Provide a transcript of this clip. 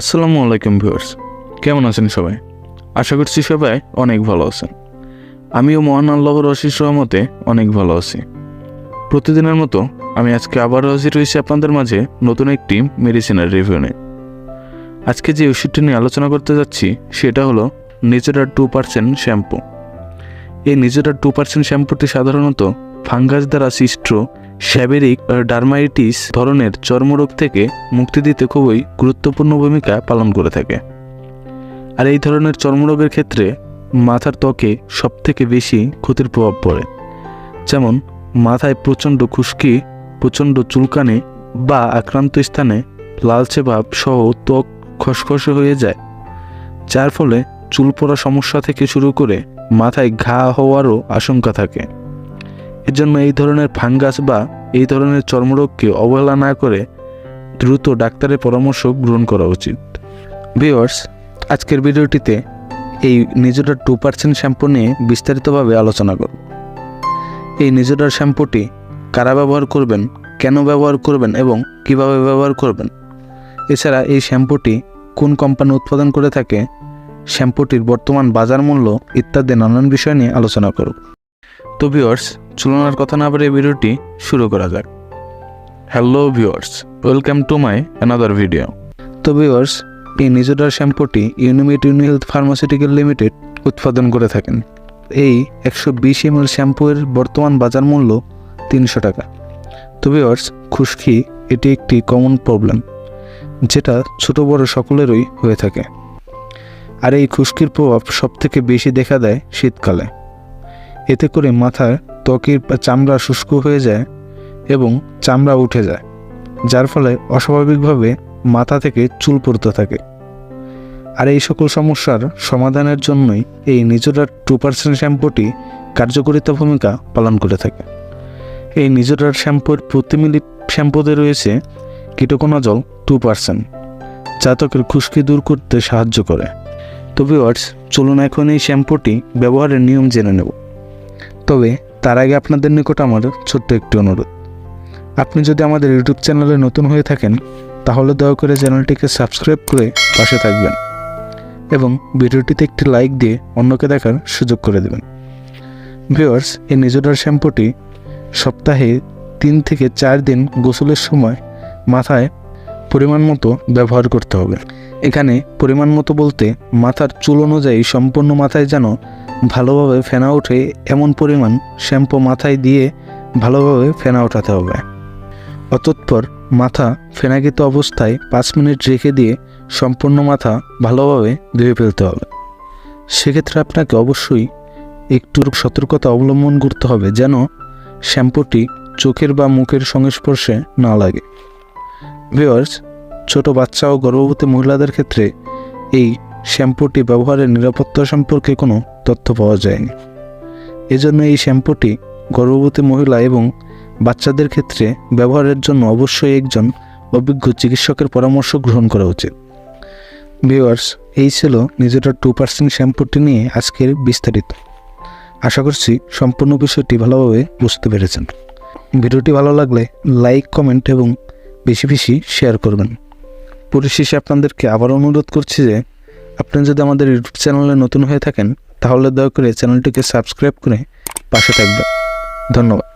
আসসালামু আলাইকুম ভিউয়ার্স। কেমন আছেন সবাই? আশা করছি সবাই অনেক ভালো আছেন। আমিও মহান আল্লাহর অশিস রহমতে অনেক ভালো আছি। প্রতিদিনের মতো আমি আজকে আবার হাজির হয়েছি আপনাদের মাঝে নতুন একটি মেডিসিনের রিভিউ নিয়ে। আজকে যে ওষুধটি নিয়ে আলোচনা করতে যাচ্ছি, সেটা হলো নিজেরা টু পার্সেন্ট শ্যাম্পু। এই নিজেরা টু পার্সেন্ট শ্যাম্পুটি সাধারণত ফাঙ্গাস দ্বারা সৃষ্ট স্যাবেরিক ডার্মাইটিস ধরনের চর্মরোগ থেকে মুক্তি দিতে খুবই গুরুত্বপূর্ণ ভূমিকা পালন করে থাকে। আর এই ধরনের চর্মরোগের ক্ষেত্রে মাথার ত্বকে সবথেকে বেশি ক্ষতির প্রভাব পড়ে। যেমন, মাথায় প্রচণ্ড খুশকি, প্রচণ্ড চুলকানি বা আক্রান্ত স্থানে লালচে ভাব সহ ত্বক খসখসে হয়ে যায়, যার ফলে চুল পড়া সমস্যা থেকে শুরু করে মাথায় ঘা হওয়ারও আশঙ্কা থাকে। এজন্য এই ধরনের ফাঙ্গাস বা এই ধরনের চর্মরোগকে অবহেলা না করে দ্রুত ডাক্তারের পরামর্শ গ্রহণ করা উচিত। ভিওয়ার্স আজকের ভিডিওটিতে এই নিজেটার টু পার্সেন্ট শ্যাম্পু নিয়ে বিস্তারিতভাবে আলোচনা করব। এই নিজেটার শ্যাম্পুটি কারা ব্যবহার করবেন, কেন ব্যবহার করবেন এবং কীভাবে ব্যবহার করবেন? এছাড়া এই শ্যাম্পুটি কোন কোম্পানি উৎপাদন করে থাকে, শ্যাম্পুটির বর্তমান বাজার মূল্য ইত্যাদি নানান বিষয় নিয়ে আলোচনা করব। তো ভিওয়ার্স চলুন আর কথা না এই ভিডিওটি শুরু করা যাক। Hello viewers welcome to my another video তো ভিউয়ার্স এই নিজেদার শ্যাম্পুটি ইউনিমিট ইউনিহেলথ ফার্মাসিউটিক্যাল লিমিটেড উৎপাদন করে থাকেন। এই একশো বিশ এমএল শ্যাম্পুয়ের বর্তমান বাজার মূল্য তিনশো টাকা। তো ভিউয়ার্স খুশকি, এটি একটি কমন প্রবলেম যেটা ছোট বড় সকলেরই হয়ে থাকে। আর এই খুশকির প্রভাব সবথেকে বেশি দেখা দেয় শীতকালে। এতে করে মাথার ত্বকের চামড়া শুষ্ক হয়ে যায় এবং চামড়া উঠে যায়, যার ফলে অস্বাভাবিকভাবে মাথা থেকে চুল পড়তে থাকে। আর এই সকল সমস্যার সমাধানের জন্যই এই নিজেরা টু পার্সেন্ট শ্যাম্পুটি কার্যকরিতা ভূমিকা পালন করে থাকে। এই নিজেরার শ্যাম্পুর প্রতি মিলি শ্যাম্পুতে রয়েছে কীটকণা জল টু পার্সেন্ট, যা ত্বকের খুশকি দূর করতে সাহায্য করে। তো ভিওয়ার্স চলুন এখন এই শ্যাম্পুটি ব্যবহারের নিয়ম জেনে নেব। তবে তার আগে আপনাদের নিকট আমার ছোট্ট একটি অনুরোধ। আপনি যদি আমাদের ইউটিউব চ্যানেলে নতুন হয়ে থাকেন, তাহলে দয়া করে চ্যানেলটিকে সাবস্ক্রাইব করে পাশে থাকবেন এবং ভিডিওটিতে একটি লাইক দিয়ে অন্যকে দেখার সুযোগ করে দেবেন। ভিওয়ার্স এই নিজোডার শ্যাম্পুটি সপ্তাহে তিন থেকে চার দিন গোসলের সময় মাথায় পরিমাণ মতো ব্যবহার করতে হবে। এখানে পরিমাণ মতো বলতে মাথার চুল অনুযায়ী সম্পূর্ণ মাথায় যেন ভালোভাবে ফেনা ওঠে এমন পরিমাণ শ্যাম্পু মাথায় দিয়ে ভালোভাবে ফেনা ওঠাতে হবে। অতঃপর মাথা ফেনাকিত অবস্থায় পাঁচ মিনিট রেখে দিয়ে সম্পূর্ণ মাথা ভালোভাবে ধুয়ে ফেলতে হবে। সেক্ষেত্রে আপনাকে অবশ্যই একটু সতর্কতা অবলম্বন করতে হবে যেন শ্যাম্পুটি চোখের বা মুখের সংস্পর্শে না লাগে। ভিওয়ার্স ছোট বাচ্চা ও গর্ভবতী মহিলাদের ক্ষেত্রে এই শ্যাম্পুটি ব্যবহারের নিরাপত্তা সম্পর্কে কোনো তথ্য পাওয়া যায়নি। এজন্য এই শ্যাম্পুটি গর্ভবতী মহিলা এবং বাচ্চাদের ক্ষেত্রে ব্যবহারের জন্য অবশ্যই একজন অভিজ্ঞ চিকিৎসকের পরামর্শ গ্রহণ করা উচিত। ভিওয়ার্স এই ছিল নিজেটা টু পার্সেন্ট শ্যাম্পুটি নিয়ে আজকের বিস্তারিত। আশা করছি সম্পূর্ণ বিষয়টি ভালোভাবে বুঝতে পেরেছেন। ভিডিওটি ভালো লাগলে লাইক, কমেন্ট এবং বেশি বেশি শেয়ার করবেন। পরিশেষে আপনাদেরকে আবার অনুরোধ করছি যে আপনি যদি আমাদের ইউটিউব চ্যানেলে নতুন হয়ে থাকেন তাহলে দয়া করে চ্যানেলটিকে সাবস্ক্রাইব করে পাশে থাকবে ধন্যবাদ।